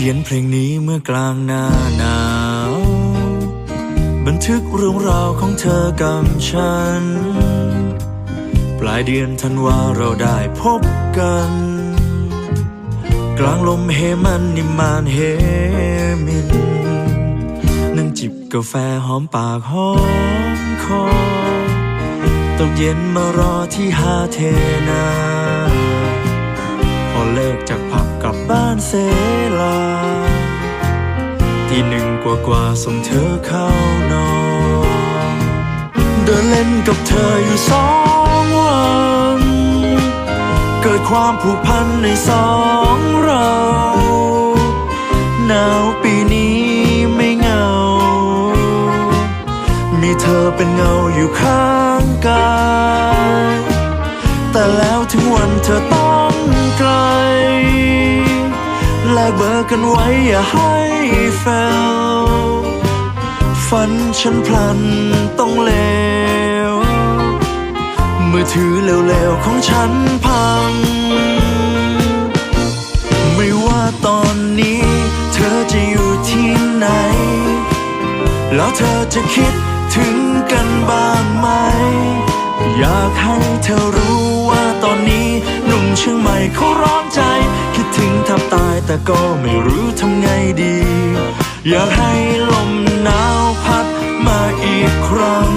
ขียนเพลงนี้เมื่อกลางหน้าหนาว บันทึกเรื่องราวของเธอกับฉัน ปลายเดือนธันวาเราได้พบกัน กลางลมเฮมันนิมานเฮมิน นั่งจิบกาแฟหอมปากหอมคอตกเย็นมารอที่ฮาเทนา พอเลิกจาก บ้านเซลา ที่หนึ่งกว่ากว่าส่งเธอเข้านอน เดินเล่นกับเธออยู่สองวัน เกิดความผูกพันในสองเรา หนาวปีนี้ไม่เหงา มีเธอเป็นเงาอยู่ข้างกาย แต่แล้วเธ เบอร์กันไว้อย่าให้แฟลฝันฉันพลันต้องเลวมือถือเร็วๆของฉันพัง ไม่ว่าตอนนี้เธอจะอยู่ที่ไหน แล้วเธอจะคิดถึงกันบ้างไหม อยากให้เธอรู้ว่าตอนนี้หนุ่มเชียงใหม่เขาร้อนใจ คิดถึงทับตา แต่ก็ไม่รู้ทำไงดี อยากให้ลมหนาวพัดมาอีกครั้ง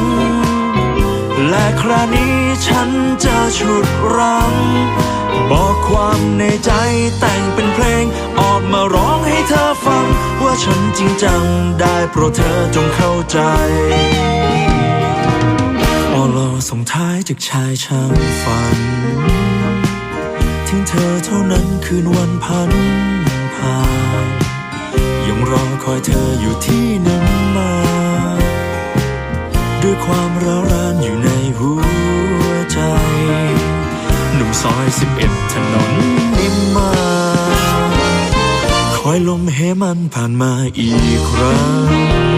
และคราวนี้ฉันจะฉุดรั้งบอกความในใจแต่งเป็นเพลง ออกมาร้องให้เธอฟัง ว่าฉันจริงจังได้โปรดเธอจงเข้าใจออลอส่งท้ายจากชายช่างฝัน ถึงเธอเท่านั้นคืนวันพัน ผ่านยังรอคอยเธออยู่ที่นั้นมา ด้วยความร้าวรานอยู่ในหัวใจ หนุ่มซอยสิบเอ็ดถนนนิมมา คอยลมเหมันผ่านมาอีกครั้ง